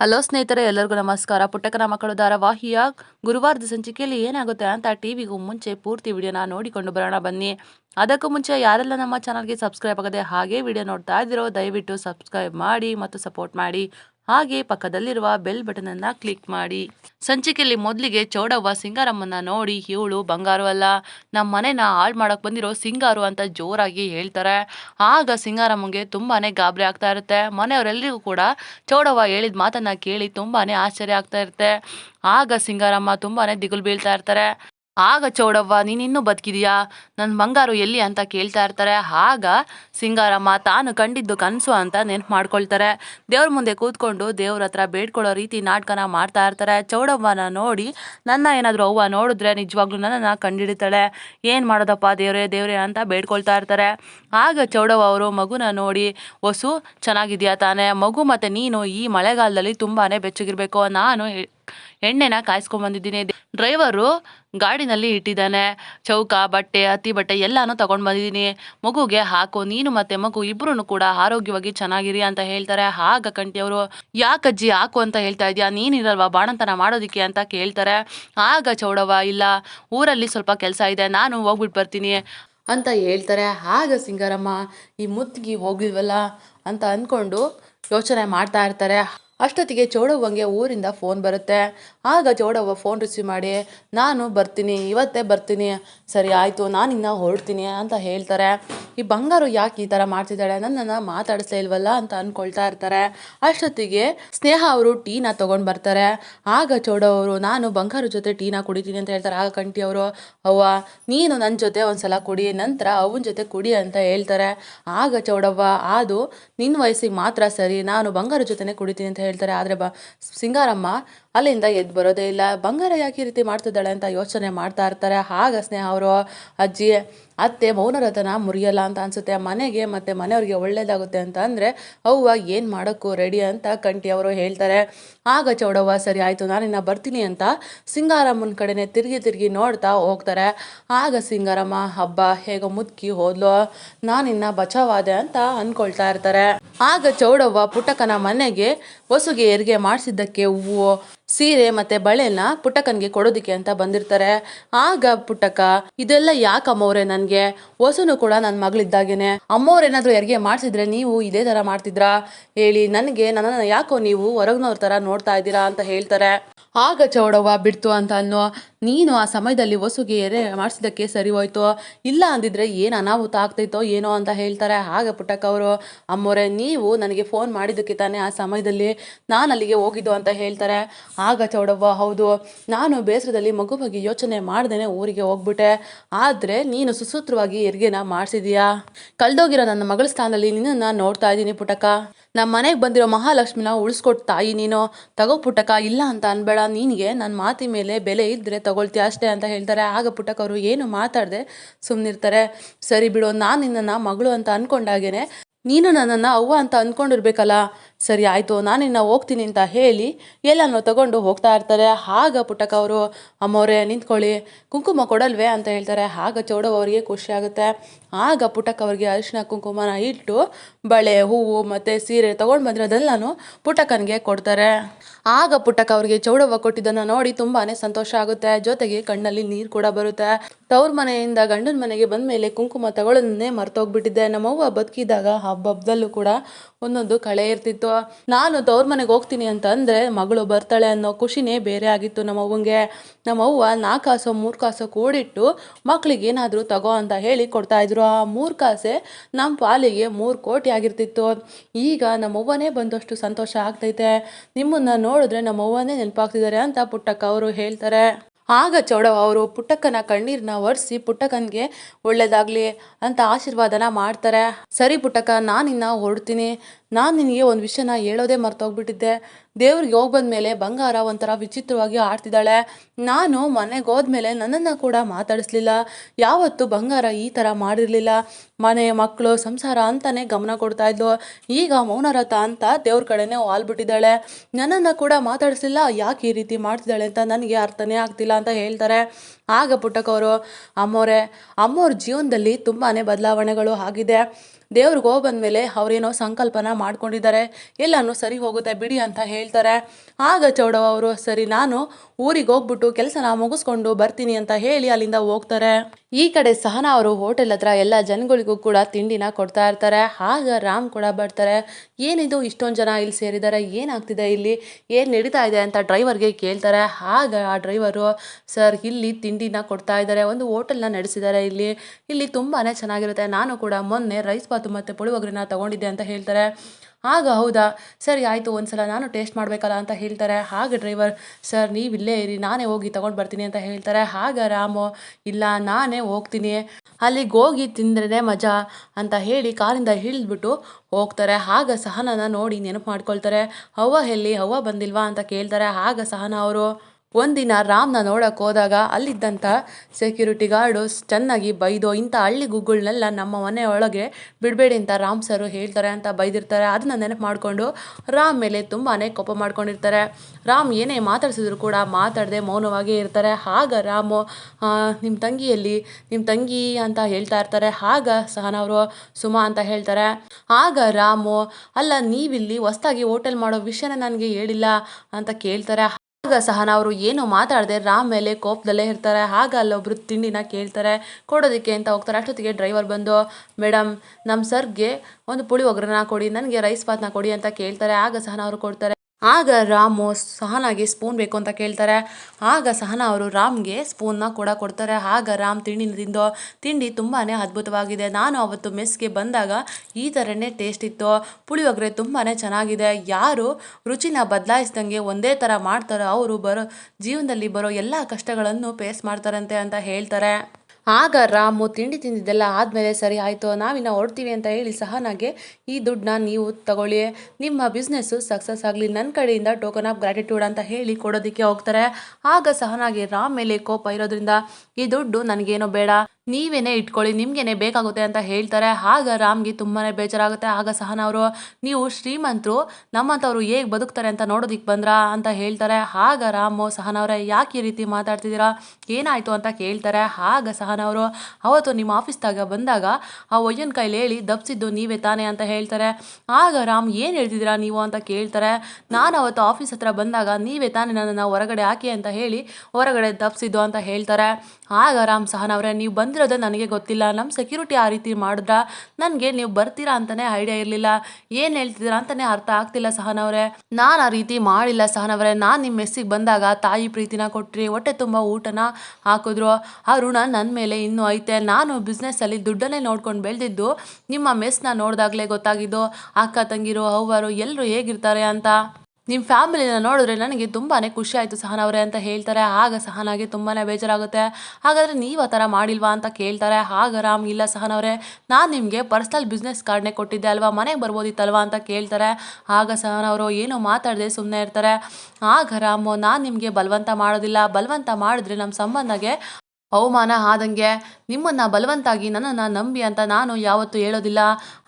Hello ಸ್ನೇಹಿತರೆ, ಎಲ್ಲರಿಗೂ ನಮಸ್ಕಾರ. ಪುಟ್ಟಕನ ಮಕ್ಕಳು ಧಾರಾವಾಹಿಯ ಗುರುವಾರದ ಸಂಚಿಕೆಯಲ್ಲಿ ಏನಾಗುತ್ತೆ ಅಂತ ಟಿವಿಗೂ ಮುಂಚೆ ಪೂರ್ತಿ ವಿಡಿಯೋನ ನೋಡಿಕೊಂಡು ಬರೋಣ ಬನ್ನಿ. ಅದಕ್ಕೂ ಮುಂಚೆ ಯಾರೆಲ್ಲ ನಮ್ಮ ಚಾನಲ್ಗೆ ಸಬ್ಸ್ಕ್ರೈಬ್ ಆಗದೆ ಹಾಗೆ ವಿಡಿಯೋ ನೋಡ್ತಾ ಇದ್ದಿರೋ, ದಯವಿಟ್ಟು ಸಬ್ಸ್ಕ್ರೈಬ್ ಮಾಡಿ ಮತ್ತು ಸಪೋರ್ಟ್ ಮಾಡಿ. ಹಾಗೆ ಪಕ್ಕದಲ್ಲಿರುವ ಬೆಲ್ ಬಟನ್ ಅನ್ನ ಕ್ಲಿಕ್ ಮಾಡಿ. ಸಂಚಿಕೆಯಲ್ಲಿ ಮೊದಲಿಗೆ ಚೌಡವ್ವ ಸಿಂಗಾರಮ್ಮನ ನೋಡಿ ಇವಳು ಬಂಗಾರವಲ್ಲ. ನಮ್ಮ ಮನೆನ ಹಾಳು ಮಾಡಕ್ ಬಂದಿರೋ ಸಿಂಗಾರು ಅಂತ ಜೋರಾಗಿ ಹೇಳ್ತಾರೆ. ಆಗ ಸಿಂಗಾರಮ್ಮಂಗೆ ತುಂಬಾನೇ ಗಾಬರಿ ಆಗ್ತಾ ಇರುತ್ತೆ. ಮನೆಯವರೆಲ್ಲರಿಗೂ ಕೂಡ ಚೌಡವ್ವ ಹೇಳಿದ ಮಾತನ್ನ ಕೇಳಿ ತುಂಬಾನೇ ಆಶ್ಚರ್ಯ ಆಗ್ತಾ ಇರುತ್ತೆ. ಆಗ ಸಿಂಗಾರಮ್ಮ ತುಂಬಾನೇ ದಿಗುಲು ಬೀಳ್ತಾ ಇರ್ತಾರೆ. ಆಗ ಚೌಡವ್ವ ನೀನಿನ್ನೂ ಬದುಕಿದೀಯಾ? ನನ್ನ ಬಂಗಾರು ಎಲ್ಲಿ ಅಂತ ಕೇಳ್ತಾ ಇರ್ತಾರೆ. ಆಗ ಸಿಂಗಾರಮ್ಮ ತಾನು ಕಂಡಿದ್ದು ಕನಸು ಅಂತ ನೆನ್ಪು ಮಾಡ್ಕೊಳ್ತಾರೆ. ದೇವ್ರ ಮುಂದೆ ಕೂತ್ಕೊಂಡು ದೇವ್ರ ಹತ್ರ ಬೇಡ್ಕೊಳ್ಳೋ ರೀತಿ ನಾಟಕನ ಮಾಡ್ತಾ ಇರ್ತಾರೆ. ಚೌಡವ್ವನ ನೋಡಿ ನನ್ನ ಏನಾದರೂ ಅವ್ವ ನೋಡಿದ್ರೆ ನಿಜವಾಗ್ಲೂ ನನ್ನನ್ನು ಕಂಡಿಡಿತಾಳೆ. ಏನು ಮಾಡೋದಪ್ಪ ದೇವ್ರೇ ದೇವ್ರೇ ಅಂತ ಬೇಡ್ಕೊಳ್ತಾ ಇರ್ತಾರೆ. ಆಗ ಚೌಡವ್ವ ಅವರು ಮಗುನ ನೋಡಿ ಹೊಸು ಚೆನ್ನಾಗಿದೆಯಾ ತಾನೇ? ಮಗು ಮತ್ತು ನೀನು ಈ ಮಳೆಗಾಲದಲ್ಲಿ ತುಂಬಾ ಬೆಚ್ಚಗಿರಬೇಕು. ನಾನು ಎಣ್ಣೆನ ಕಾಯಿಸ್ಕೊಂಬಂದಿದ್ದೀನಿ. ಡ್ರೈವರು ಗಾಡಿನಲ್ಲಿ ಇಟ್ಟಿದ್ದಾನೆ. ಚೌಕ, ಬಟ್ಟೆ ಹತ್ತಿ ಬಟ್ಟೆ ಎಲ್ಲಾನು ತಗೊಂಡು ಬಂದಿದ್ದೀನಿ. ಮಗುಗೆ ಹಾಕು, ನೀನು ಮತ್ತೆ ಮಗು ಇಬ್ರು ಕೂಡ ಆರೋಗ್ಯವಾಗಿ ಚೆನ್ನಾಗಿರಿ ಅಂತ ಹೇಳ್ತಾರೆ. ಆಗ ಕಂಟಿಯವರು ಯಾಕಜ್ಜಿ ಹಾಕು ಅಂತ ಹೇಳ್ತಾ ಇದೆಯಾ? ನೀನಿರಲ್ವಾ? ಬಾಣಂತನ ಮಾಡೋದಿಕ್ಕೆ ಅಂತ ಕೇಳ್ತಾರೆ. ಆಗ ಚೌಡವ ಇಲ್ಲ, ಊರಲ್ಲಿ ಸ್ವಲ್ಪ ಕೆಲಸ ಇದೆ, ನಾನು ಹೋಗ್ಬಿಟ್ಟು ಬರ್ತೀನಿ ಅಂತ ಹೇಳ್ತಾರೆ. ಆಗ ಸಿಂಗಾರಮ್ಮ, ಈ ಮುತ್ತಿಗೆ ಹೋಗಿಲ್ವಲ್ಲ ಅಂತ ಅಂದ್ಕೊಂಡು ಯೋಚನೆ ಮಾಡ್ತಾ ಇರ್ತಾರೆ. ಅಷ್ಟೊತ್ತಿಗೆ ಚೌಡವ್ವಂಗೆ ಊರಿಂದ ಫೋನ್ ಬರುತ್ತೆ. ಆಗ ಚೌಡವ್ವ ಫೋನ್ ರಿಸೀವ್ ಮಾಡಿ, ನಾನು ಬರ್ತೀನಿ, ಇವತ್ತೇ ಬರ್ತೀನಿ. ಸರಿ ಆಯಿತು, ನಾನು ಇನ್ನು ಹೊರಡ್ತೀನಿ ಅಂತ ಹೇಳ್ತಾರೆ. ಈ ಬಂಗಾರು ಯಾಕೆ ಈ ಥರ ಮಾಡ್ತಿದ್ದಾಳೆ ನನ್ನನ್ನು ಮಾತಾಡಿಸ್ಲೇ ಇಲ್ವಲ್ಲ ಅಂತ ಅಂದ್ಕೊಳ್ತಾ ಇರ್ತಾರೆ. ಅಷ್ಟೊತ್ತಿಗೆ ಸ್ನೇಹ ಅವರು ಟೀನ ತೊಗೊಂಡು ಬರ್ತಾರೆ. ಆಗ ಚೌಡವರು ನಾನು ಬಂಗಾರು ಜೊತೆ ಟೀನ ಕುಡಿತೀನಿ ಅಂತ ಹೇಳ್ತಾರೆ. ಆಗ ಕಂಟಿ ಅವರು, ಅವ್ವ, ನೀನು ನನ್ನ ಜೊತೆ ಒಂದ್ಸಲ ಕುಡಿ, ನಂತರ ಅವನ ಜೊತೆ ಕುಡಿ ಅಂತ ಹೇಳ್ತಾರೆ. ಆಗ ಚೌಡವ್ವ ಅದು ನಿನ್ನ ವಯಸ್ಸಿಗೆ ಮಾತ್ರ ಸರಿ, ನಾನು ಬಂಗಾರ ಜೊತೆನೇ ಕುಡಿತೀನಿ ಅಂತ ಹೇಳ್ತಾರೆ. ಆದರೆ ಬ ಸಿಂಗಾರಮ್ಮ ಅಲ್ಲಿಂದ ಎದ್ದು ಬರೋದೇ ಇಲ್ಲ. ಬಂಗಾರ ಯಾಕೆ ರೀತಿ ಮಾಡ್ತಿದ್ದಾಳೆ ಅಂತ ಯೋಚನೆ ಮಾಡ್ತಾ ಇರ್ತಾರೆ. ಆಗ ಸ್ನೇಹ ಅವರು, ಅಜ್ಜಿ, ಅತ್ತೆ ಮೌನರತನ ಮುರಿಯಲ್ಲ ಅಂತ ಅನ್ಸುತ್ತೆ. ಮನೆಗೆ ಮತ್ತು ಮನೆಯವ್ರಿಗೆ ಒಳ್ಳೇದಾಗುತ್ತೆ ಅಂತ ಅಂದರೆ ಅವ್ವ ಏನು ಮಾಡೋಕ್ಕೂ ರೆಡಿ ಅಂತ ಕಂಟಿ ಅವರು ಹೇಳ್ತಾರೆ. ಆಗ ಚೌಡವ್ವ, ಸರಿ ಆಯಿತು, ನಾನಿನ್ನ ಬರ್ತೀನಿ ಅಂತ ಸಿಂಗಾರಮ್ಮನ ಕಡೆನೆ ತಿರುಗಿ ತಿರುಗಿ ನೋಡ್ತಾ ಹೋಗ್ತಾರೆ. ಆಗ ಸಿಂಗಾರಮ್ಮ, ಹಬ್ಬ, ಹೇಗೋ ಮುದುಕಿ ಹೋದ್ಲು, ನಾನಿನ್ನ ಬಚಾವಾದೆ ಅಂತ ಅಂದ್ಕೊಳ್ತಾ ಇರ್ತಾರೆ. ಆಗ ಚೌಡವ್ವ ಪುಟ್ಟಕನ ಮನೆಗೆ, ಹೊಸುಗೆ ಹೆರಿಗೆ ಮಾಡಿಸಿದ್ದಕ್ಕೆ ಹೂವು ಸೀರೆ ಮತ್ತೆ ಬಳೆನ ಪುಟ್ಟಕ್ಕನಿಗೆ ಕೊಡೋದಿಕ್ಕೆ ಅಂತ ಬಂದಿರ್ತಾರೆ. ಆಗ ಪುಟ್ಟಕ್ಕ, ಇದೆಲ್ಲ ಯಾಕೆ ಅಮ್ಮವ್ರೆ ನನಗೆ? ಹೊಸನು ಕೂಡ ನನ್ನ ಮಗಳಿದ್ದಾಗೇನೆ. ಅಮ್ಮವ್ರು ಏನಾದರೂ ಹೆರಿಗೆ ಮಾಡಿಸಿದ್ರೆ ನೀವು ಇದೇ ಥರ ಮಾಡ್ತಿದ್ರಾ? ಹೇಳಿ, ನನಗೆ ನನ್ನನ್ನು ಯಾಕೋ ನೀವು ಹೊರಗ್ನವ್ರ ಥರ ನೋಡ್ತಾ ಇದ್ದೀರಾ? ಅಂತ ಹೇಳ್ತಾರೆ. ಆಗ ಚೌಡವ್ವ ಬಿಡ್ತು ಅಂತ ಅನ್ನೋ ನೀನು ಆ ಸಮಯದಲ್ಲಿ ಒಸುಗೆ ಎರೆ ಮಾಡಿಸಿದ್ದಕ್ಕೆ ಸರಿ ಹೋಯ್ತು. ಇಲ್ಲ ಅಂದಿದ್ರೆ ಏನು ಅನಾಹುತ ಆಗ್ತೈತೋ ಏನೋ ಅಂತ ಹೇಳ್ತಾರೆ. ಆಗ ಪುಟ್ಟಕ್ಕ ಅವರು, ಅಮ್ಮೋರೆ, ನೀವು ನನಗೆ ಫೋನ್ ಮಾಡಿದ್ದಕ್ಕೆ ತಾನೇ ಆ ಸಮಯದಲ್ಲಿ ನಾನು ಅಲ್ಲಿಗೆ ಹೋಗಿದ್ದು ಅಂತ ಹೇಳ್ತಾರೆ. ಆಗ ಚೌಡವ್ವ, ಹೌದು, ನಾನು ಬೇಸರದಲ್ಲಿ ಮಗು ಬಗ್ಗೆ ಯೋಚನೆ ಮಾಡ್ದೇನೆ ಊರಿಗೆ ಹೋಗ್ಬಿಟ್ಟೆ. ಆದರೆ ನೀನು ಸುಸೂತ್ರವಾಗಿ ಹೆರಿಗೆನ ಮಾಡಿಸಿದೀಯಾ? ಕಳ್ದೋಗಿರೋ ನನ್ನ ಮಗಳ ಸ್ಥಾನದಲ್ಲಿ ನಿನ್ನನ್ನು ನೋಡ್ತಾ ಇದ್ದೀನಿ ಪುಟ್ಟಕ್ಕ. ನಮ್ಮ ಮನೆಗೆ ಬಂದಿರೋ ಮಹಾಲಕ್ಷ್ಮಿನ ಉಳಿಸ್ಕೊಟ್ಟು ತಾಯಿ ನೀನು. ತಗೋ ಪುಟಕ, ಇಲ್ಲ ಅಂತ ಅನ್ಬೇಡ. ನಿನಗೆ ನನ್ನ ಮಾತಿ ಮೇಲೆ ಬೆಲೆ ಇದ್ದರೆ ತಗೊಳ್ತೀಯ ಅಷ್ಟೇ ಅಂತ ಹೇಳ್ತಾರೆ. ಆಗ ಪುಟಕವರು ಅವರು ಏನು ಮಾತಾಡದೆ ಸುಮ್ಮನಿರ್ತಾರೆ ಸರಿ ಬಿಡು, ನಾನು ನಿನ್ನನ್ನು ಮಗಳು ಅಂತ ಅಂದ್ಕೊಂಡಾಗೇನೆ ನೀನು ನನ್ನನ್ನು ಅವ್ವ ಅಂತ ಅಂದ್ಕೊಂಡಿರ್ಬೇಕಲ್ಲ ಸರಿ ಆಯಿತು ನಾನಿನ್ನ ಹೋಗ್ತೀನಿ ಅಂತ ಹೇಳಿ ಎಲ್ಲನೂ ತಗೊಂಡು ಹೋಗ್ತಾ ಇರ್ತಾರೆ. ಆಗ ಪುಟಕ ಅವರು, ಅಮ್ಮವ್ರೆ, ನಿಂತ್ಕೊಳ್ಳಿ. ಕುಂಕುಮ ಕೊಡಲ್ವೇ? ಅಂತ ಹೇಳ್ತಾರೆ. ಆಗ ಚೌಡವ ಅವರಿಗೆ ಖುಷಿ ಆಗುತ್ತೆ. ಆಗ ಪುಟ್ಟಕ್ಕ ಅವರಿಗೆ ಅರಿಶಿನ ಕುಂಕುಮನ ಇಟ್ಟು ಬಳೆ, ಹೂವು ಮತ್ತು ಸೀರೆ ತೊಗೊಂಡು ಬಂದರೆ ಅದೆಲ್ಲನೂ ಪುಟ್ಟಕ್ಕನಿಗೆ ಕೊಡ್ತಾರೆ. ಆಗ ಪುಟ್ಟಕ್ಕ ಅವ್ರಿಗೆ ಚೌಡವ್ವ ಕೊಟ್ಟಿದ್ದನ್ನು ನೋಡಿ ತುಂಬಾನೇ ಸಂತೋಷ ಆಗುತ್ತೆ. ಜೊತೆಗೆ ಕಣ್ಣಲ್ಲಿ ನೀರು ಕೂಡ ಬರುತ್ತೆ. ತವ್ರ ಮನೆಯಿಂದ ಗಂಡನ ಮನೆಗೆ ಬಂದ ಮೇಲೆ ಕುಂಕುಮ ತಗೊಳ್ಳೋದನ್ನೇ ಮರ್ತೋಗ್ಬಿಟ್ಟಿದ್ದೆ. ನಮ್ಮವ್ವ ಬದುಕಿದಾಗ ಹಬ್ಬದಲ್ಲೂ ಕೂಡ ಒಂದೊಂದು ಕಳೆ ಇರ್ತಿತ್ತು. ನಾನು ತವ್ರ ಮನೆಗೆ ಹೋಗ್ತೀನಿ ಅಂತ ಅಂದರೆ ಮಗಳು ಬರ್ತಾಳೆ ಅನ್ನೋ ಖುಷಿನೇ ಬೇರೆ ಆಗಿತ್ತು ನಮ್ಮವ್ವಂಗೆ. ನಮ್ಮವ್ವ ನಾಲ್ಕು ಕಾಸು ಮೂರು ಕಾಸು ಕೂಡಿಟ್ಟು ಮಕ್ಳಿಗೆ ಏನಾದರೂ ತಗೋ ಅಂತ ಹೇಳಿ ಕೊಡ್ತಾ ಇದ್ರು. ಆ ಮೂರು ಕಾಸೆ ನಮ್ಮ ಪಾಲಿಗೆ ಮೂರು ಕೋಟಿ ಆಗಿರ್ತಿತ್ತು. ಈಗ ನಮ್ಮವ್ವನೇ ಬಂದಷ್ಟು ಸಂತೋಷ ಆಗ್ತೈತೆ. ನಿಮ್ಮನ್ನ ನೋಡಿದ್ರೆ ನಮ್ಮವ್ವನೇ ನೆನಪಾಗ್ತಿದ್ದಾರೆ ಅಂತ ಪುಟ್ಟಕ್ಕ ಅವರು ಹೇಳ್ತಾರೆ. ಆಗ ಚೌಡವ ಅವರು, ಪುಟ್ಟಕ್ಕನ ಕಣ್ಣೀರನ್ನ ಒರೆಸಿ ಪುಟ್ಟಕ್ಕನಿಗೆ ಒಳ್ಳೇದಾಗ್ಲಿ ಅಂತ ಆಶೀರ್ವಾದನ ಮಾಡ್ತಾರೆ. ಸರಿ ಪುಟ್ಟಕ್ಕ, ನಾನಿನ್ನ ಹೊರಡ್ತೀನಿ. ನಾನು ನಿನಗೆ ಒಂದು ವಿಷಯನ ಹೇಳೋದೇ ಮರ್ತೋಗ್ಬಿಟ್ಟಿದ್ದೆ. ದೇವ್ರಿಗೆ ಹೋಗಿ ಬಂದಮೇಲೆ ಬಂಗಾರ ಒಂಥರ ವಿಚಿತ್ರವಾಗಿ ಆಡ್ತಿದ್ದಾಳೆ. ನಾನು ಮನೆಗೆ ಹೋದ್ಮೇಲೆ ನನ್ನನ್ನು ಕೂಡ ಮಾತಾಡಿಸ್ಲಿಲ್ಲ. ಯಾವತ್ತು ಬಂಗಾರ ಈ ಥರ ಮಾಡಿರಲಿಲ್ಲ. ಮನೆ ಮಕ್ಕಳು ಸಂಸಾರ ಅಂತಲೇ ಗಮನ ಕೊಡ್ತಾ ಇದ್ಲು. ಈಗ ಮೌನರಥ ಅಂತ ದೇವ್ರ ಕಡೆನೇ ವಾಲ್ಬಿಟ್ಟಿದ್ದಾಳೆ ನನ್ನನ್ನು ಕೂಡ ಮಾತಾಡಿಸ್ಲಿಲ್ಲ. ಯಾಕೆ ಈ ರೀತಿ ಮಾಡ್ತಿದ್ದಾಳೆ ಅಂತ ನನಗೆ ಅರ್ಥನೇ ಆಗ್ತಿಲ್ಲ ಅಂತ ಹೇಳ್ತಾರೆ. ಆಗ ಪುಟ್ಟಕವರು ಅಮ್ಮೋರೆ, ಅಮ್ಮೋರ ಜೀವನದಲ್ಲಿ ತುಂಬಾ ಬದಲಾವಣೆಗಳು ಆಗಿದೆ. ದೇವ್ರಿಗೆ ಹೋಗಿ ಬಂದಮೇಲೆ ಅವರೇನೋ ಸಂಕಲ್ಪನ ಮಾಡ್ಕೊಂಡಿದ್ದಾರೆ. ಎಲ್ಲನೂ ಸರಿ ಹೋಗುತ್ತೆ, ಬಿಡಿ ಅಂತ ಹೇಳ್ತಾರೆ. ಆಗ ಚೌಡವ ಅವರು, ಸರಿ, ನಾನು ಊರಿಗೆ ಹೋಗ್ಬಿಟ್ಟು ಕೆಲಸನ ಮುಗಿಸ್ಕೊಂಡು ಬರ್ತೀನಿ ಅಂತ ಹೇಳಿ ಅಲ್ಲಿಂದ ಹೋಗ್ತಾರೆ. ಈ ಕಡೆ ಸಹನಾ ಅವರು ಹೋಟೆಲ್ ಹತ್ರ ಎಲ್ಲ ಜನಗಳಿಗೂ ಕೂಡ ತಿಂಡಿನ ಕೊಡ್ತಾ ಇರ್ತಾರೆ. ಆಗ ರಾಮ್ ಕೂಡ ಬರ್ತಾರೆ. ಏನಿದು? ಇಷ್ಟೊಂದು ಜನ ಇಲ್ಲಿ ಸೇರಿದ್ದಾರೆ ಏನಾಗ್ತಿದೆ ಇಲ್ಲಿ? ಏನು ನಡೀತಾ ಇದೆ ಅಂತ ಡ್ರೈವರ್ಗೆ ಕೇಳ್ತಾರೆ. ಆಗ ಆ ಡ್ರೈವರು, ಸರ್, ಇಲ್ಲಿ ತಿಂಡಿನ ಕೊಡ್ತಾ ಇದ್ದಾರೆ. ಒಂದು ಹೋಟೆಲ್ನ ನಡೆಸಿದ್ದಾರೆ ಇಲ್ಲಿ. ಇಲ್ಲಿ ತುಂಬಾ ಚೆನ್ನಾಗಿರುತ್ತೆ. ನಾನು ಕೂಡ ಮೊನ್ನೆ ರೈಸ್ ಬಾತು ಮತ್ತು ಪುಳಿಯೋಗರೆನ ತಗೊಂಡಿದ್ದೆ ಅಂತ ಹೇಳ್ತಾರೆ. ಆಗ ಹೌದಾ? ಸರಿ, ಆಯಿತು, ಒಂದ್ಸಲ ನಾನು ಟೇಸ್ಟ್ ಮಾಡಬೇಕಲ್ಲ ಅಂತ ಹೇಳ್ತಾರೆ. ಹಾಗೆ ಡ್ರೈವರ್, ಸರ್ ನೀವು ಇಲ್ಲೇ ಇರಿ, ನಾನೇ ಹೋಗಿ ತಗೊಂಡು ಬರ್ತೀನಿ ಅಂತ ಹೇಳ್ತಾರೆ. ಹಾಗೆ ರಾಮು, ಇಲ್ಲ, ನಾನೇ ಹೋಗ್ತೀನಿ. ಅಲ್ಲಿಗೆ ಹೋಗಿ ತಿಂದ್ರೇ ಮಜಾ ಅಂತ ಹೇಳಿ ಕಾರಿಂದ ಇಳಿದ್ಬಿಟ್ಟು ಹೋಗ್ತಾರೆ. ಆಗ ಸಹನನ ನೋಡಿ ನೆನಪು ಮಾಡ್ಕೊಳ್ತಾರೆ. ಅವ್ವ ಎಲ್ಲಿ? ಅವ್ವ ಬಂದಿಲ್ವಾ? ಅಂತ ಕೇಳ್ತಾರೆ. ಆಗ ಸಹನ ಅವರು ಒಂದಿನ ರಾಮ್ನ ನೋಡಕ್ಕೆ ಹೋದಾಗ ಅಲ್ಲಿದ್ದಂಥ ಸೆಕ್ಯೂರಿಟಿ ಗಾರ್ಡು ಚೆನ್ನಾಗಿ ಬೈದು ಇಂಥ ಹಳ್ಳಿ ಗುಗ್ಗಳನ್ನೆಲ್ಲ ನಮ್ಮ ಮನೆ ಒಳಗೆ ಬಿಡಬೇಡಿ ಅಂತ ರಾಮ್ ಸರು ಹೇಳ್ತಾರೆ ಅಂತ ಬೈದಿರ್ತಾರೆ. ಅದನ್ನ ನೆನಪು ಮಾಡಿಕೊಂಡು ರಾಮ್ ಮೇಲೆ ತುಂಬಾ ಕೋಪ ಮಾಡ್ಕೊಂಡಿರ್ತಾರೆ. ರಾಮ್ ಏನೇ ಮಾತಾಡ್ಸಿದ್ರು ಕೂಡ ಮಾತಾಡದೆ ಮೌನವಾಗಿ ಇರ್ತಾರೆ. ಆಗ ರಾಮು ನಿಮ್ಮ ತಂಗಿಯಲ್ಲಿ ನಿಮ್ಮ ತಂಗಿ ಅಂತ ಹೇಳ್ತಾ ಇರ್ತಾರೆ. ಆಗ ಸಹನವರು ಸುಮಾ ಅಂತ ಹೇಳ್ತಾರೆ. ಆಗ ರಾಮು, ಅಲ್ಲ, ನೀವಿಲ್ಲಿ ಹೊಸ್ದಾಗಿ ಹೋಟೆಲ್ ಮಾಡೋ ವಿಷಯನ ನನಗೆ ಹೇಳಿಲ್ಲ ಅಂತ ಕೇಳ್ತಾರೆ. ಆಗ ಸಹ ಅವರು ಏನು ಮಾತಾಡದೆ ರಾಮ್ ಮೇಲೆ ಕೋಪದಲ್ಲೇ ಇರ್ತಾರೆ. ಆಗ ಅಲ್ಲೊಬ್ರು ತಿಂಡಿನ ಕೇಳ್ತಾರೆ. ಕೊಡೋದಕ್ಕೆ ಅಂತ ಹೋಗ್ತಾರೆ. ಅಷ್ಟೊತ್ತಿಗೆ ಡ್ರೈವರ್ ಬಂದು ಮೇಡಮ್ ನಮ್ಮ ಸರ್ಗೆ ಒಂದು ಪುಳಿ ಒಗ್ಗರಣ ಕೊಡಿ, ನನಗೆ ರೈಸ್ ಪಾತ್ನ ಕೊಡಿ ಅಂತ ಕೇಳ್ತಾರೆ. ಆಗ ಸಹ ಅವರು ಕೊಡ್ತಾರೆ. ಆಗ ರಾಮು ಸಹನಾಗೆ ಸ್ಪೂನ್ ಬೇಕು ಅಂತ ಕೇಳ್ತಾರೆ. ಆಗ ಸಹನ ಅವರು ರಾಮ್ಗೆ ಸ್ಪೂನ್ನ ಕೂಡ ಕೊಡ್ತಾರೆ. ಆಗ ರಾಮ್ ತಿಂಡಿನ ತಿಂದು, ತಿಂಡಿ ತುಂಬಾ ಅದ್ಭುತವಾಗಿದೆ. ನಾನು ಅವತ್ತು ಮೆಸ್ಗೆ ಬಂದಾಗ ಈ ಥರನೇ ಟೇಸ್ಟ್ ಇತ್ತು. ಪುಳಿಯೋಗರೆ ತುಂಬಾ ಚೆನ್ನಾಗಿದೆ. ಯಾರು ರುಚಿನ ಬದಲಾಯಿಸ್ದಂಗೆ ಒಂದೇ ಥರ ಮಾಡ್ತಾರೋ, ಅವರು ಬರೋ, ಜೀವನದಲ್ಲಿ ಬರೋ ಎಲ್ಲ ಕಷ್ಟಗಳನ್ನು ಫೇಸ್ ಮಾಡ್ತಾರಂತೆ ಅಂತ ಹೇಳ್ತಾರೆ. ಆಗ ರಾಮು ತಿಂಡಿ ತಿಂದಿದ್ದೆಲ್ಲ ಆದಮೇಲೆ ಸರಿ ಆಯಿತು, ನಾವಿನ್ನು ಹೊರಡ್ತೀವಿ ಅಂತ ಹೇಳಿ ಸಹನಾಗೆ, ಈ ದುಡ್ಡನ್ನ ನೀವು ತಗೊಳ್ಳಿ, ನಿಮ್ಮ ಬಿಸ್ನೆಸ್ಸು ಸಕ್ಸಸ್ ಆಗಲಿ ನನ್ನ ಕಡೆಯಿಂದ ಟೋಕನ್ ಆಫ್ ಗ್ರ್ಯಾಟಿಟ್ಯೂಡ್ ಅಂತ ಹೇಳಿ ಕೊಡೋದಕ್ಕೆ ಹೋಗ್ತಾರೆ. ಆಗ ಸಹನಾಗೆ ರಾಮ್ ಮೇಲೆ ಕೋಪ ಇರೋದ್ರಿಂದ, ಈ ದುಡ್ಡು ನನಗೇನೋ ಬೇಡ ನೀವೇನೇ ಇಟ್ಕೊಳ್ಳಿ, ನಿಮಗೇನೆ ಬೇಕಾಗುತ್ತೆ ಅಂತ ಹೇಳ್ತಾರೆ. ಆಗ ರಾಮ್ಗೆ ತುಂಬಾ ಬೇಜಾರಾಗುತ್ತೆ. ಆಗ ಸಹನ ಅವರು ನೀವು ಶ್ರೀಮಂತರು, ನಮ್ಮಂಥವ್ರು ಹೇಗೆ ಬದುಕ್ತಾರೆ ಅಂತ ನೋಡೋದಿಕ್ಕೆ ಬಂದ್ರಾ? ಅಂತ ಹೇಳ್ತಾರೆ. ಆಗ ರಾಮು ಸಹನ ಅವರೇ ಯಾಕೆ ಈ ರೀತಿ ಮಾತಾಡ್ತಿದ್ದೀರಾ? ಏನಾಯಿತು? ಅಂತ ಕೇಳ್ತಾರೆ. ಆಗ ಸಹನ ಅವರು ಅವತ್ತು ನಿಮ್ಮ ಆಫೀಸ್ದಾಗ ಬಂದಾಗ ಆ ಒಯ್ಯನ ಕೈಲಿ ಹೇಳಿ ದಬ್ಸಿದ್ದು ನೀವೇ ತಾನೇ? ಅಂತ ಹೇಳ್ತಾರೆ. ಆಗ ರಾಮ್, ಏನು ಹೇಳ್ತಿದ್ದೀರಾ ನೀವು? ಅಂತ ಕೇಳ್ತಾರೆ. ನಾನು ಅವತ್ತು ಆಫೀಸ್ ಹತ್ರ ಬಂದಾಗ ನೀವೇ ತಾನೇ ನನ್ನನ್ನು ಹೊರಗಡೆ ಹಾಕಿ ಅಂತ ಹೇಳಿ ಹೊರಗಡೆ ದಬ್ಸಿದ್ದು ಅಂತ ಹೇಳ್ತಾರೆ. ಆಗ ರಾಮ್ ಸಹನ ಅವರೇ ನೀವು ಬಂದಿರೋದೇ ನನಗೆ ಗೊತ್ತಿಲ್ಲ. ನಮ್ಮ ಸೆಕ್ಯೂರಿಟಿ ಆ ರೀತಿ ಮಾಡಿದ್ರ ನನಗೆ ನೀವು ಬರ್ತೀರಾ ಅಂತಲೇ ಐಡಿಯಾ ಇರಲಿಲ್ಲ. ಏನು ಹೇಳ್ತಿದ್ದೀರಾ ಅಂತಲೇ ಅರ್ಥ ಆಗ್ತಿಲ್ಲ ಸಹನವರೇ. ನಾನು ಆ ರೀತಿ ಮಾಡಿಲ್ಲ ಸಹನವರೇ. ನಾನು ನಿಮ್ಮ ಮೆಸ್ಸಿಗೆ ಬಂದಾಗ ತಾಯಿ ಪ್ರೀತಿನ ಕೊಟ್ರಿ, ಹೊಟ್ಟೆ ತುಂಬ ಊಟನ ಹಾಕಿದ್ರು. ಆ ಋಣ ನನ್ನ ಮೇಲೆ ಇನ್ನೂ ಐತೆ. ನಾನು ಬಿಸ್ನೆಸ್ಸಲ್ಲಿ ದುಡ್ಡನ್ನೇ ನೋಡ್ಕೊಂಡು ಬೆಳೆದಿದ್ದು ನಿಮ್ಮ ಮೆಸ್ನ ನೋಡಿದಾಗಲೇ ಗೊತ್ತಾಗಿದ್ದು. ಅಕ್ಕ, ತಂಗಿರು, ಅವ್ವರು ಎಲ್ಲರೂ ಹೇಗಿರ್ತಾರೆ ಅಂತ. ನಿಮ್ಮ ಫ್ಯಾಮಿಲಿನ ನೋಡಿದ್ರೆ ನನಗೆ ತುಂಬಾ ಖುಷಿ ಆಯಿತು ಅವರೇ ಅಂತ ಹೇಳ್ತಾರೆ. ಆಗ ಸಹನಾಗೆ ತುಂಬಾ ಬೇಜಾರಾಗುತ್ತೆ. ಹಾಗಾದರೆ ನೀವು ಆ ಥರ ಮಾಡಿಲ್ವಾ ಅಂತ ಕೇಳ್ತಾರೆ. ಆಗ ರಾಮ್, ಇಲ್ಲ ಸಹನವ್ರೆ ನಾನು ನಿಮಗೆ ಪರ್ಸ್ನಲ್ ಬಿಸ್ನೆಸ್ ಕಾರ್ಡ್ನೇ ಕೊಟ್ಟಿದ್ದೆ ಅಲ್ವಾ? ಮನೆಗೆ ಬರ್ಬೋದಿತ್ತಲ್ವಾ ಅಂತ ಕೇಳ್ತಾರೆ. ಆಗ ಸಹನ ಅವರು ಏನು ಮಾತಾಡದೆ ಸುಮ್ಮನೆ ಇರ್ತಾರೆ. ಆಗ ರಾಮು, ನಾನು ನಿಮಗೆ ಬಲವಂತ ಮಾಡೋದಿಲ್ಲ. ಬಲವಂತ ಮಾಡಿದ್ರೆ ನಮ್ಮ ಸಂಬಂಧಗೆ ಅವಮಾನ ಆದಂಗೆ. ನಿಮ್ಮನ್ನು ಬಲವಂತಾಗಿ ನನ್ನನ್ನು ನಂಬಿ ಅಂತ ನಾನು ಯಾವತ್ತೂ ಹೇಳೋದಿಲ್ಲ.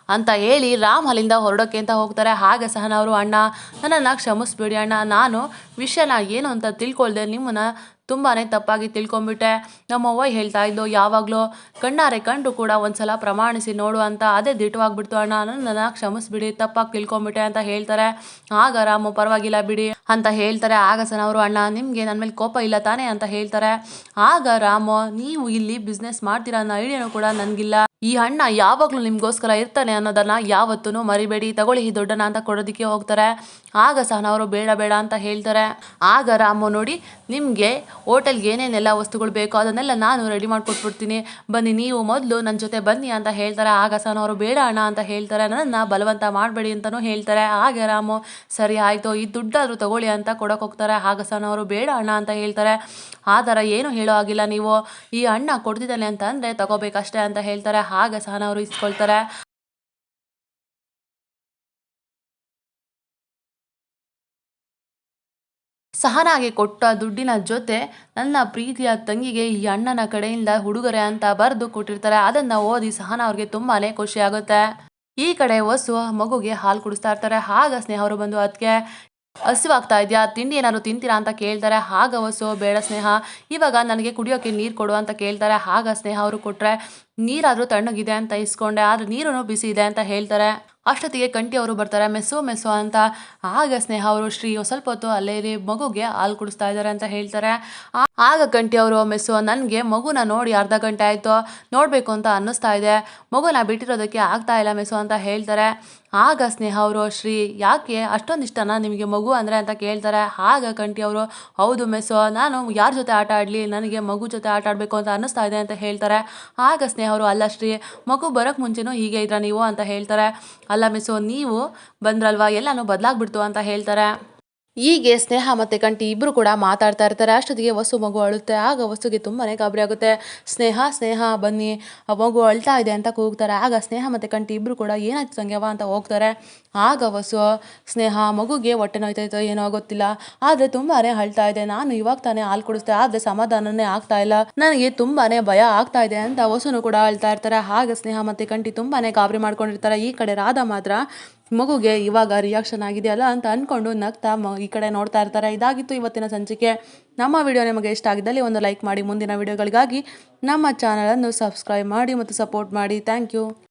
ಅಂತ ಹೇಳಿ ರಾಮ್ ಅಲ್ಲಿಂದ ಹೊರಡೋಕ್ಕೆ ಅಂತ ಹೋಗ್ತಾರೆ. ಹಾಗೆ ಸಹನ ಅವರು, ಅಣ್ಣ, ನನ್ನನ್ನು ಕ್ಷಮಿಸ್ಬೇಡಿ ಅಣ್ಣ. ನಾನು ವಿಷಯನ ಏನು ಅಂತ ತಿಳ್ಕೊಳ್ದೆ. ನಿಮ್ಮನ್ನು ತುಂಬಾ ತಪ್ಪಾಗಿ ತಿಳ್ಕೊಂಬಿಟ್ಟೆ ನಮ್ಮವ್ವ ಹೇಳ್ತಾ ಇದ್ದು ಯಾವಾಗಲೂ ಕಣ್ಣಾರೆ ಕಂಡು ಕೂಡ ಒಂದ್ಸಲ ಪ್ರಮಾಣಿಸಿ ನೋಡು ಅಂತ. ಅದೇ ದಿಟ್ಟವಾಗಿಬಿಡ್ತು ಅಣ್ಣ. ನನ್ನನ್ನು ಕ್ಷಮಿಸ್ಬಿಡಿ, ತಪ್ಪಾಗಿ ತಿಳ್ಕೊಂಬಿಟ್ಟೆ ಅಂತ ಹೇಳ್ತಾರೆ. ಆಗ ರಾಮು, ಪರವಾಗಿಲ್ಲ ಬಿಡಿ ಅಂತ ಹೇಳ್ತಾರೆ. ಆಗ ಸನವರು ಅಣ್ಣ, ನಿಮಗೆ ನನ್ನ ಮೇಲೆ ಕೋಪ ಇಲ್ಲ ತಾನೇ? ಅಂತ ಹೇಳ್ತಾರೆ. ಆಗ ರಾಮ, ನೀವು ಇಲ್ಲಿ ಬಿಸ್ನೆಸ್ ಮಾಡ್ತೀರಾ ಅನ್ನೋ ಐಡಿಯಾನು ಕೂಡ ನನಗಿಲ್ಲ. ಈ ಅಣ್ಣ ಯಾವಾಗಲೂ ನಿಮಗೋಸ್ಕರ ಇರ್ತಾನೆ ಅನ್ನೋದನ್ನು ಯಾವತ್ತೂ ಮರಿಬೇಡಿ, ತಗೊಳ್ಳಿ, ಈ ದೊಡ್ಡನ ಅಂತ ಕೊಡೋದಕ್ಕೆ ಹೋಗ್ತಾರೆ. ಆಗ ಸಹನವರು ಬೇಡ ಬೇಡ ಅಂತ ಹೇಳ್ತಾರೆ. ಆಗ ರಾಮು ನೋಡಿ, ನಿಮಗೆ ಹೋಟೆಲ್ಗೆ ಏನೇನೆಲ್ಲ ವಸ್ತುಗಳು ಬೇಕೋ ಅದನ್ನೆಲ್ಲ ನಾನು ರೆಡಿ ಮಾಡಿಕೊಟ್ಬಿಡ್ತೀನಿ. ಬನ್ನಿ, ನೀವು ಮೊದಲು ನನ್ನ ಜೊತೆ ಬನ್ನಿ ಅಂತ ಹೇಳ್ತಾರೆ. ಆಗ ಸಹನವರು ಬೇಡ ಅಣ್ಣ ಅಂತ ಹೇಳ್ತಾರೆ. ನನ್ನನ್ನು ಬಲವಂತ ಮಾಡಬೇಡಿ ಅಂತಲೂ ಹೇಳ್ತಾರೆ. ಹಾಗೆ ರಾಮು, ಸರಿ ಆಯಿತು, ಈ ದುಡ್ಡಾದರೂ ತಗೊಳ್ಳಿ ಅಂತ ಕೊಡೋಕೆ ಹೋಗ್ತಾರೆ. ಆಗ ಸಹನವರು ಬೇಡ ಅಣ್ಣ ಅಂತ ಹೇಳ್ತಾರೆ. ಆ ಥರ ಏನು ಹೇಳೋ ಆಗಿಲ್ಲ ನೀವು. ಈ ಅಣ್ಣ ಕೊಡ್ತಿದ್ದಾನೆ ಅಂತ ಅಂದರೆ ತಗೋಬೇಕಷ್ಟೇ ಅಂತ ಹೇಳ್ತಾರೆ. ಆಗ ಸಹನವರು ಇಸ್ಕೊಳ್ತಾರೆ. ಸಹನಾಗೆ ಕೊಟ್ಟ ದುಡ್ಡಿನ ಜೊತೆ ನನ್ನ ಪ್ರೀತಿಯ ತಂಗಿಗೆ ಈ ಅಣ್ಣನ ಕಡೆಯಿಂದ ಹುಡುಗರೆ ಅಂತ ಬರೆದು ಕೊಟ್ಟಿರ್ತಾರೆ. ಅದನ್ನ ಓದಿ ಸಹನ ಅವ್ರಿಗೆ ತುಂಬಾ ಖುಷಿ ಆಗುತ್ತೆ. ಈ ಕಡೆ ವಸು ಮಗುಗೆ ಹಾಲು ಕುಡಿಸ್ತಾ ಇರ್ತಾರೆ. ಆಗ ಸ್ನೇಹ ಅವರು ಬಂದು ಅದಕ್ಕೆ ಹಸಿವಾಗ್ತಾ ಇದೆಯಾ ತಿಂಡಿ ಏನಾದ್ರು ತಿಂತೀರಾ ಅಂತ ಕೇಳ್ತಾರೆ. ಹಾಗ ಹಸು, ಬೇಡ ಸ್ನೇಹ. ಇವಾಗ ನನಗೆ ಕುಡಿಯೋಕ್ಕೆ ನೀರು ಕೊಡು ಅಂತ ಕೇಳ್ತಾರೆ. ಹಾಗ ಸ್ನೇಹ ಅವರು ಕೊಟ್ಟರೆ ನೀರಾದರೂ ತಣ್ಣಗಿದೆ ಅಂತ ಇಸ್ಕೊಂಡೆ. ಆದರೆ ನೀರು ಬಿಸಿ ಇದೆ ಅಂತ ಹೇಳ್ತಾರೆ. ಅಷ್ಟೊತ್ತಿಗೆ ಕಂಟಿ ಅವರು ಬರ್ತಾರೆ. ಮೆಸ್ಸು ಮೆಸ್ಸು ಅಂತ. ಆಗ ಸ್ನೇಹ ಅವರು ಶ್ರೀ ಸ್ವಲ್ಪ ಹೊತ್ತು ಅಲ್ಲೇ ಇರಿ, ಮಗುಗೆ ಹಾಲು ಕುಡಿಸ್ತಾ ಇದ್ದಾರೆ ಅಂತ ಹೇಳ್ತಾರೆ. ಆಗ ಕಂಟಿ ಅವರು, ಮೆಸ್ಸು, ನನಗೆ ಮಗುನ ನೋಡಿ ಅರ್ಧ ಗಂಟೆ ಆಯಿತು. ನೋಡಬೇಕು ಅಂತ ಅನ್ನಿಸ್ತಾ ಇದೆ. ಮಗುನ ಬಿಟ್ಟಿರೋದಕ್ಕೆ ಆಗ್ತಾ ಇಲ್ಲ ಮೆಸ್ಸು ಅಂತ ಹೇಳ್ತಾರೆ. ಆಗ ಸ್ನೇಹ ಅವರು ಶ್ರೀ, ಯಾಕೆ ಅಷ್ಟೊಂದು ಇಷ್ಟನಾ ನಿಮಗೆ ಮಗು ಅಂದರೆ ಅಂತ ಕೇಳ್ತಾರೆ. ಆಗ ಕಂಟಿ ಅವರು, ಹೌದು ಮೆಸ್ಸು, ನಾನು ಯಾರ ಜೊತೆ ಆಟ ಆಡಲಿ, ನನಗೆ ಮಗು ಜೊತೆ ಆಟ ಆಡಬೇಕು ಅಂತ ಅನ್ನಿಸ್ತಾ ಇದೆ ಅಂತ ಹೇಳ್ತಾರೆ. ಆಗ ಸ್ನೇಹ ಅವರು ಅಲ್ಲ ಶ್ರೀ, ಮಗು ಬರೋಕ್ಕೆ ಮುಂಚೆನೂ ಹೀಗೆ ಇದ್ರ ನೀವು ಅಂತ ಹೇಳ್ತಾರೆ. ಅಲ್ಲ ಮಿಸ್ಸು, ನೀವು ಬಂದ್ರಲ್ವಾ, ಎಲ್ಲನೂ ಬದಲಾಗ್ಬಿಡ್ತು ಅಂತ ಹೇಳ್ತಾರೆ. ಹೀಗೆ ಸ್ನೇಹ ಮತ್ತು ಕಂಟಿ ಇಬ್ಬರು ಕೂಡ ಮಾತಾಡ್ತಾ ಇರ್ತಾರೆ. ಅಷ್ಟೊತ್ತಿಗೆ ವಸು ಮಗು ಅಳುತ್ತೆ. ಆಗ ವಸುಗೆ ತುಂಬಾನೇ ಗಾಬರಿ ಆಗುತ್ತೆ. ಸ್ನೇಹ ಸ್ನೇಹ, ಬನ್ನಿ ಮಗು ಅಳ್ತಾ ಇದೆ ಅಂತ ಕೂಗ್ತಾರೆ. ಆಗ ಸ್ನೇಹ ಮತ್ತು ಕಂಟಿ ಇಬ್ಬರು ಕೂಡ ಏನಾಯ್ತು ಸಂಗ್ಯವ ಅಂತ ಹೋಗ್ತಾರೆ. ಆಗ ವಸು ಸ್ನೇಹ ಮಗುಗೆ ಹೊಟ್ಟೆ ನೋಯ್ತಾಯ್ತೋ ಏನೋ ಗೊತ್ತಿಲ್ಲ. ಆದರೆ ತುಂಬಾನೇ ಅಳ್ತಾ ಇದೆ. ನಾನು ಇವಾಗ ತಾನೇ ಹಾಲು ಕುಡಿಸ್ತೆ ಆದರೆ ಸಮಾಧಾನನೇ ಆಗ್ತಾ ಇಲ್ಲ. ನನಗೆ ತುಂಬಾನೇ ಭಯ ಆಗ್ತಾ ಇದೆ ಅಂತ ವಸುನು ಕೂಡ ಅಳ್ತಾ ಇರ್ತಾರೆ. ಆಗ ಸ್ನೇಹ ಮತ್ತು ಕಂಟಿ ತುಂಬಾನೇ ಗಾಬರಿ ಮಾಡ್ಕೊಂಡಿರ್ತಾರೆ. ಈ ಕಡೆ ರಾಧಾ ಮಾತ್ರ ಮಗುಗೆ ಇವಾಗ ರಿಯಾಕ್ಷನ್ ಆಗಿದೆಯಲ್ಲ ಅಂತ ಅಂದ್ಕೊಂಡು ನಗ್ತಾ ಮ ಈ ಕಡೆ ನೋಡ್ತಾ ಇರ್ತಾರೆ. ಇದಾಗಿತ್ತು ಇವತ್ತಿನ ಸಂಚಿಕೆ. ನಮ್ಮ ವಿಡಿಯೋ ನಿಮಗೆ ಇಷ್ಟ ಆಗಿದ್ದಲ್ಲಿ ಒಂದು ಲೈಕ್ ಮಾಡಿ ಮುಂದಿನ ವಿಡಿಯೋಗಳಿಗಾಗಿ ನಮ್ಮ ಚಾನಲನ್ನು ಸಬ್ಸ್ಕ್ರೈಬ್ ಮಾಡಿ ಮತ್ತು ಸಪೋರ್ಟ್ ಮಾಡಿ. Thank you